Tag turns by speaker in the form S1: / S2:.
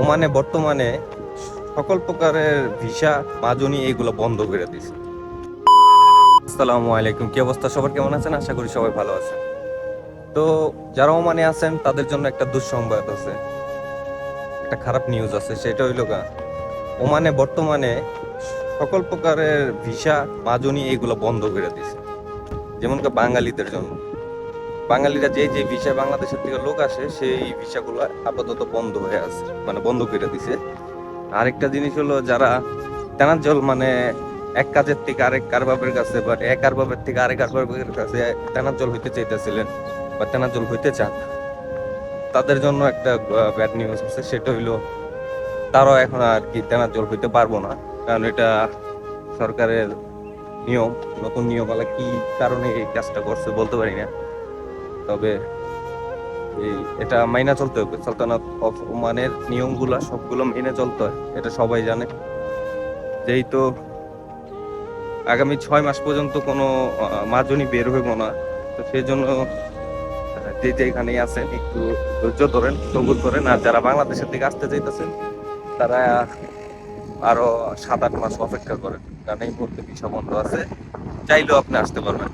S1: ওমানে বর্তমানে সকল প্রকারের ভিসা, মাজনি এগুলো বন্ধ করে দিছে আসসালামু আলাইকুম। কি অবস্থা? সবার কেমন আছেন? আশা করি সবাই ভালো আছেন। তো যারা ওমানে আছেন, তাদের জন্য একটা দুঃসংবাদ আছে। একটা খারাপ নিউজ আছে, সেটা হইল গা, ওমানে বর্তমানে সকল প্রকারের ভিসা, মাজনি এগুলো বন্ধ করে দিছে যেমন বাঙালিদের জন্য। বাঙালিরা যে যে ভিসা বাংলাদেশের থেকে লোক আসে, সেই ভিসাগুলো আপাতত বন্ধ হয়ে আছে মানে বন্ধ করে দিছে। আরেকটা জিনিস হলো যারা তেনাজল মানে এক কাজের থেকে আরেক কারবাবের কাছে বা এক কারবাবের থেকে আরেক কারবাবের কাছে তেনাজল হইতে চাইতেছিলেন বা তেনাজল হইতে চান, তাদের জন্য একটা ব্যাড নিউজ আছে, সেটা হইল তারাও এখন আর কি তেনাজল হইতে পারব না। কারণ এটা সরকারের নিয়ম, নতুন নিয়মালা কি কারণে এই কাজটা করছে বলতে পারি না। তবে এই, এটা মাইনা চলতে হবে। সালতানাত অফ ওমানের নিয়মগুলা সবগুলো মেনে চলতে হয়, এটা সবাই জানে। যেহেতু আগামী ছয় মাস পর্যন্ত কোনো মাজনি বের হইব না, তো সেই জন্য যে যেখানে আছেন একটু ধৈর্য ধরেন সবুর করেন। আর যারা বাংলাদেশের দিকে আসতে চাইতেছেন, তারা আরও সাত আট মাস অপেক্ষা করেন, কারণ এই মুহূর্তে ভিসা বন্ধ আছে, চাইলেও আপনি আসতে পারবেন